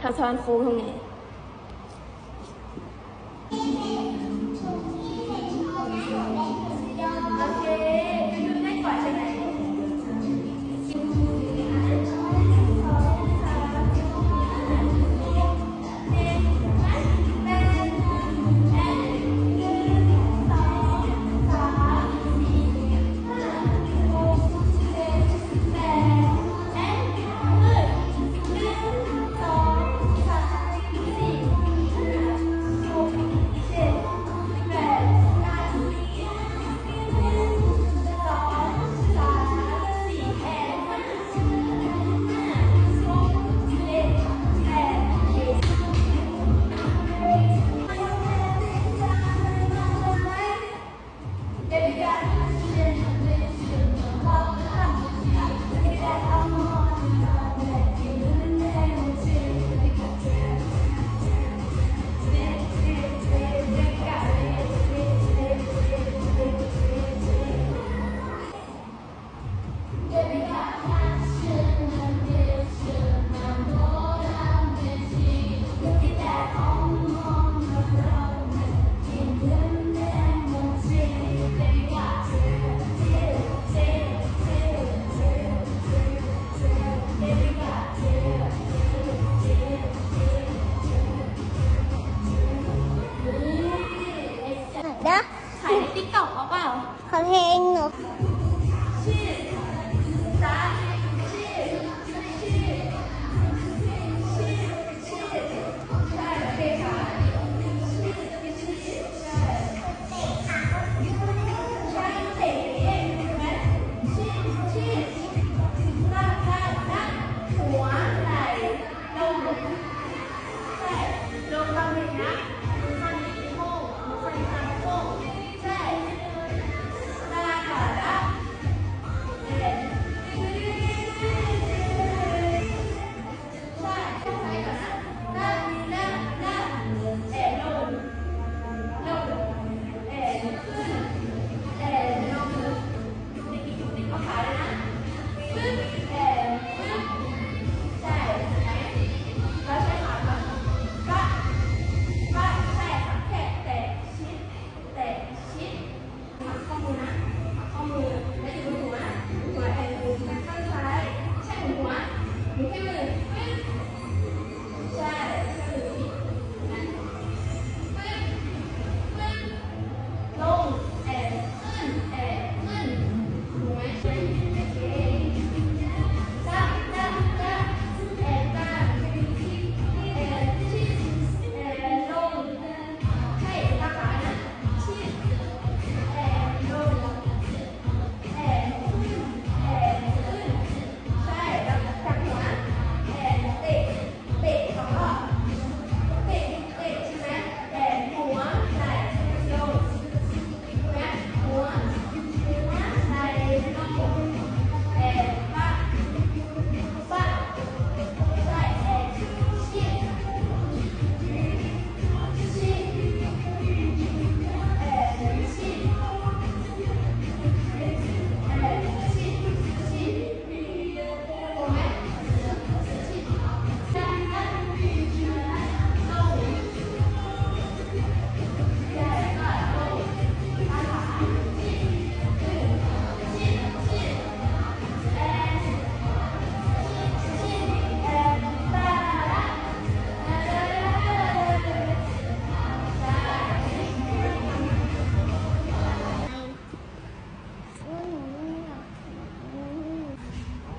他穿普通的 นะขายในติ๊กต็อกเปล่า ขอเพลงหนู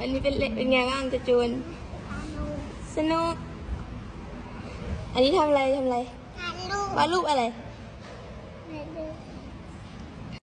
วันนี้เป็นเป็นไงบ้างจะจูน สนุก อันนี้ทำอะไรทำอะไรวาดรูปอะไร